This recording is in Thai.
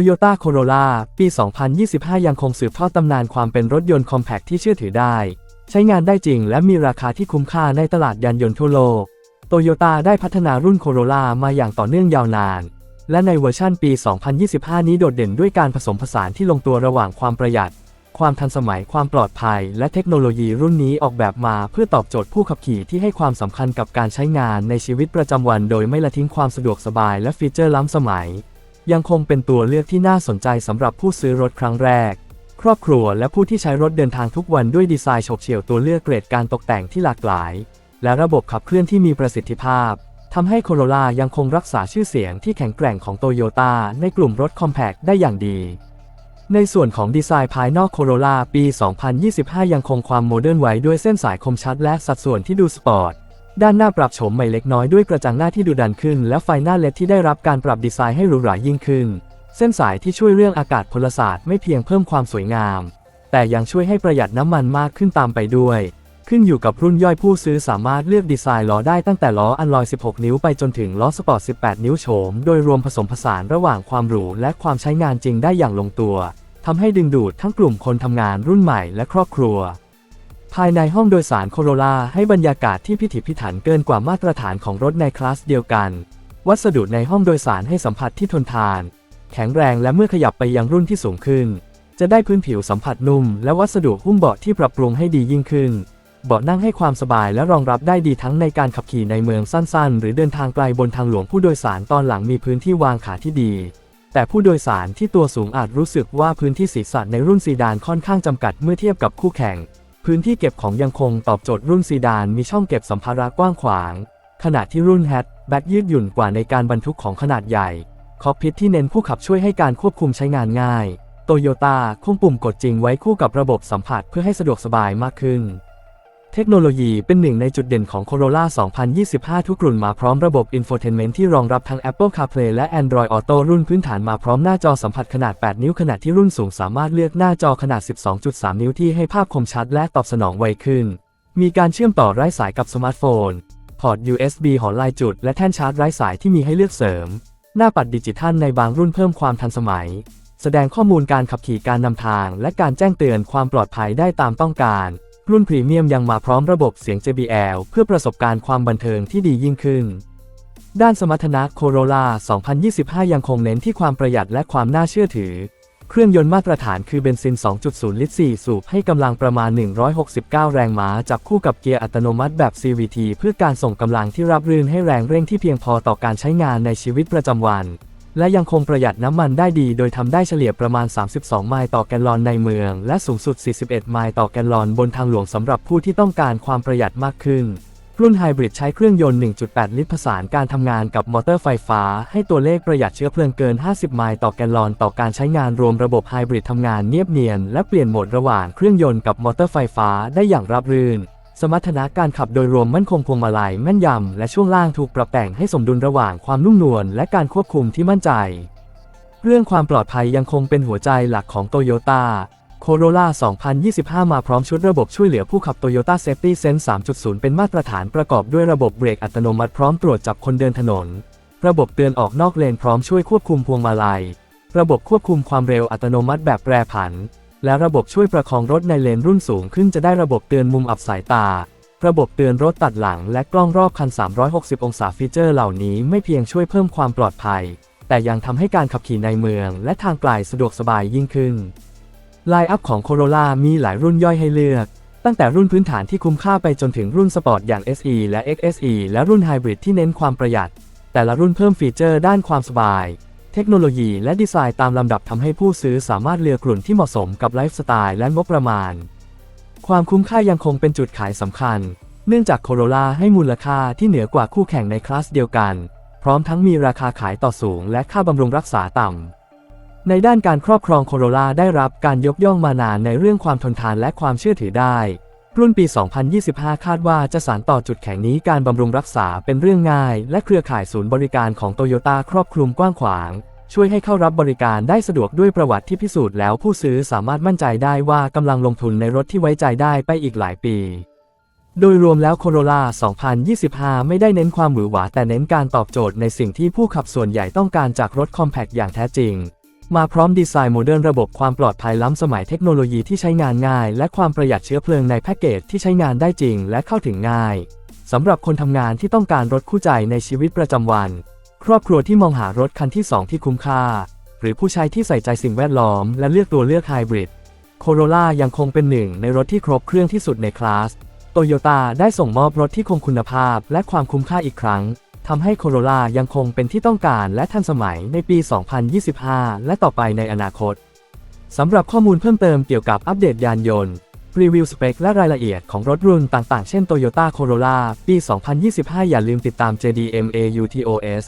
Toyota Corolla ปี 2025 ยังคงสืบทอดตำนานความเป็นรถยนต์คอมแพคที่เชื่อถือได้ ใช้งานได้จริงและมีราคาที่คุ้มค่าในตลาดยานยนต์ทั่วโลก Toyota ได้พัฒนารุ่น Corolla มาอย่างต่อเนื่องยาวนาน และในเวอร์ชั่นปี 2025 นี้โดดเด่นด้วยการผสมผสานที่ลงตัวระหว่างความประหยัด ความทันสมัย ความปลอดภัย และเทคโนโลยีรุ่นนี้ออกแบบมาเพื่อตอบโจทย์ผู้ขับขี่ที่ให้ความสำคัญกับการใช้งานในชีวิตประจำวัน โดยไม่ละทิ้งความสะดวกสบายและฟีเจอร์ล้ำสมัย ยังคงเป็นตัวเลือกที่น่าสนใจสำหรับผู้ซื้อรถครั้งแรก ครอบครัวและผู้ที่ใช้รถเดินทางทุกวันด้วยดีไซน์ฉบเฉี่ยวตัวเลือกเกรดการตกแต่งที่หลากหลาย และระบบขับเคลื่อนที่มีประสิทธิภาพทำให้โคโรล่ายังคงรักษาชื่อเสียงที่แข็งแกร่งของโตโยต้าในกลุ่มรถคอมแพคได้อย่างดี ในส่วนของดีไซน์ภายนอกโคโรล่าปี 2025 ยังคงความโมเดิร์นไว้ด้วยเส้นสายคมชัดและสัดส่วนที่ดูสปอร์ต ด้านหน้าปรับโฉมใหม่เล็กน้อยด้วยกระจังหน้าที่ดูดันขึ้น และไฟหน้าเล็ดที่ได้รับการปรับดีไซน์ให้หรูหรายิ่งขึ้น เส้นสายที่ช่วยเรื่องอากาศพลศาสตร์ไม่เพียงเพิ่มความสวยงาม แต่ยังช่วยให้ประหยัดน้ำมันมากขึ้นตามไปด้วย ขึ้นอยู่กับรุ่นย่อยผู้ซื้อสามารถเลือกดีไซน์ล้อได้ตั้งแต่ล้ออันลอย 16 นิ้วไปจนถึงล้อสปอร์ต 18 นิ้วโฉม โดยรวมผสมผสานระหว่างความหรูและความใช้งานจริงได้อย่างลงตัวทำให้ดึงดูดทั้งกลุ่มคนทำงานรุ่นใหม่และครอบครัวายในห้องโดยสารโคโรล่าให้บรรยากาศที่พิถีพิถันเกินกว่ามาตรฐานของรถในคลาสเดียวกัน วัสดุในห้องโดยสารให้สัมผัสที่ทนทาน แข็งแรงและเมื่อขยับไปยังรุ่นที่สูงขึ้น จะได้พื้นผิวสัมผัสนุ่ม และวัสดุหุ้มเบาะที่ปรับปรุงให้ดียิ่งขึ้น เบาะนั่งให้ความสบายและรองรับได้ดีทั้งในการขับขี่ในเมืองสั้นๆ หรือเดินทางไกลบนทางหลวงผู้โดยสารตอนหลังมีพื้นที่วางขาที่ดีแต่ผู้โดยสารที่ตัวสูงอาจรู้สึกว่าพื้นที่ศีรษะในรุ่นซีดานค่อนข้างจำกัดเมื่อเทียบกับคู่แข่ง พื้นที่เก็บของยังคงตอบโจทย์รุ่นซีดานมีช่องเก็บสัมภาระกว้างขวาง ขณะที่รุ่นแฮทแบ็กยืดหยุ่นกว่าในการบรรทุกของขนาดใหญ่ คอกพิทที่เน้นผู้ขับช่วยให้การควบคุมใช้งานง่าย โตโยต้าคงปุ่มกดจริงไว้คู่กับระบบสัมผัสเพื่อให้สะดวกสบายมากขึ้น เทคโนโลยีเป็นหนึ่งในจุดเด่นของ Corolla 2025 ทุกรุ่นมาพร้อมระบบ Infotainment ที่รองรับทั้ง Apple CarPlay และ Android Auto รุ่นพื้นฐานมาพร้อมหน้าจอสัมผัสขนาด 8 นิ้วขณะที่รุ่นสูงสามารถเลือกหน้าจอขนาด 12.3 นิ้วที่ให้ภาพคมชัดและตอบสนองไวขึ้น มีการเชื่อมต่อไร้สายกับสมาร์ทโฟน พอร์ต USB หอลายจุด และแท่นชาร์จไร้สายที่มีให้เลือกเสริม หน้าปัดดิจิทัลในบางรุ่นเพิ่มความทันสมัย แสดงข้อมูลการขับขี่การนำทาง และการแจ้งเตือนความปลอดภัยได้ตามต้องการ รุ่นพรีเมียมยังมาพร้อมระบบเสียง JBL เพื่อประสบการณ์ความบันเทิงที่ดียิ่งขึ้น ด้านสมรรถนะ Corolla 2025 ยังคงเน้นที่ความประหยัดและความน่าเชื่อถือ เครื่องยนต์มาตรฐานคือเบนซิน 2.0 ลิตร 4 สูบให้กำลังประมาณ 169 แรงม้าจับคู่กับเกียร์อัตโนมัติแบบ CVT เพื่อการส่งกำลังที่รับรื่นให้แรงเร่งที่เพียงพอต่อการใช้งานในชีวิตประจำวัน และยังคงประหยัดน้ำมันได้ดี โดยทำได้เฉลี่ยประมาณ 32 ไมล์ต่อแกลลอนในเมือง และสูงสุด 41 ไมล์ต่อแกลลอนบนทางหลวงสำหรับผู้ที่ต้องการความประหยัดมากขึ้น รุ่นไฮบริดใช้เครื่องยนต์ 1.8 ลิตรผสานการทำงานกับมอเตอร์ไฟฟ้า ให้ตัวเลขประหยัดเชื้อเพลิงเกิน 50 ไมล์ต่อแกลลอนต่อการใช้งานรวมระบบไฮบริดทำงานเนียบเนียน และเปลี่ยนโหมดระหว่างเครื่องยนต์กับมอเตอร์ไฟฟ้าได้อย่างราบรื่น สมรรถนะการขับโดยรวมมั่นคงพวงมาลัยแม่นยำ และช่วงล่างถูกปรับแต่งให้สมดุลระหว่างความนุ่มนวลและการควบคุมที่มั่นใจ เรื่องความปลอดภัยยังคงเป็นหัวใจหลักของโตโยต้า Corolla 2025 มาพร้อมชุดระบบช่วยเหลือผู้ขับ Toyota Safety Sense 3.0 เป็นมาตรฐานประกอบด้วยระบบเบรกอัตโนมัติพร้อมตรวจจับคนเดินถนน ระบบเตือนออกนอกเลนพร้อมช่วยควบคุมพวงมาลัย ระบบควบคุมความเร็วอัตโนมัติแบบแปรผัน และระบบช่วยประคองรถในเลนรุ่นสูงขึ้นจะได้ระบบเตือนมุมอับสายตา ระบบเตือนรถตัดหลังและกล้องรอบคัน 360 องศาฟีเจอร์เหล่านี้ไม่เพียงช่วยเพิ่มความปลอดภัย แต่ยังทำให้การขับขี่ในเมืองและทางไกลสะดวกสบายยิ่งขึ้นไลน์อัพของ Corolla มีหลายรุ่นย่อยให้เลือก ตั้งแต่รุ่นพื้นฐานที่คุ้มค่าไปจนถึงรุ่นสปอร์ตอย่าง SE และ XSE และรุ่นไฮบริดที่เน้นความประหยัด แต่ละรุ่นเพิ่มฟีเจอร์ด้านความสบาย ทคโนโลยีและดีไซน์ตามลำดับทำให้ผู้ซื้อสามารถเลือกกลุ่นที่เหมาะสมกับไลฟ์สไตล์และงบประมาณ ความคุ้มค่ายังคงเป็นจุดขายสำคัญ เนื่องจาก Corolla ให้มูลค่าที่เหนือกว่าคู่แข่งในคลาสเดียวกัน พร้อมทั้งมีราคาขายต่อสูง และค่าบำรุงรักษาต่ำ ในด้านการครอบครองโคโรล่าได้รับการยกย่องมานานในเรื่องความทนทานและความเชื่อถือได้ รุ่นปี 2025 คาดว่าจะสานต่อจุดแข็งนี้การบำรุงรักษาเป็นเรื่องง่าย และเครือข่ายศูนย์บริการของโตโยต้าครอบคลุมกว้างขวาง ช่วยให้เข้ารับบริการได้สะดวกด้วยประวัติที่พิสูจน์แล้วผู้ซื้อสามารถมั่นใจได้ว่ากำลังลงทุนในรถที่ไว้ใจได้ไปอีกหลายปี โดยรวมแล้ว Corolla 2025 ไม่ได้เน้นความหวือหวาแต่เน้นการตอบโจทย์ในสิ่งที่ผู้ขับส่วนใหญ่ต้องการจากรถคอมแพคอย่างแท้จริง มาพร้อมดีไซน์โมเดิร์นระบบความปลอดภัยล้ำสมัยเทคโนโลยีที่ใช้งานง่าย และความประหยัดเชื้อเพลิงในแพ็กเกจที่ใช้งานได้จริงและเข้าถึงง่ายสำหรับคนทำงานที่ต้องการรถคู่ใจในชีวิตประจำวัน ครอบครัวที่มองหารถคันที่ 2 ที่คุ้มค่า หรือผู้ใช้ที่ใส่ใจสิ่งแวดล้อมและเลือกตัวเลือกไฮบริดโคโรล่ายังคงเป็นหนึ่งในรถที่ครบเครื่องที่สุดในคลาสโตโยต้าได้ส่งมอบรถที่คงคุณภาพและความคุ้มค่าอีกครั้งทำให้โคโรล่ายังคงเป็นที่ต้องการและทันสมัยในปี 2025 และต่อไปในอนาคตสำหรับข้อมูลเพิ่มเติมเกี่ยวกับอัปเดตยานยนต์ รีวิวสเปค และรายละเอียดของรถรุ่นต่างๆ เช่น Toyota Corolla ปี 2025 อย่าลืมติดตาม JDMA UTOS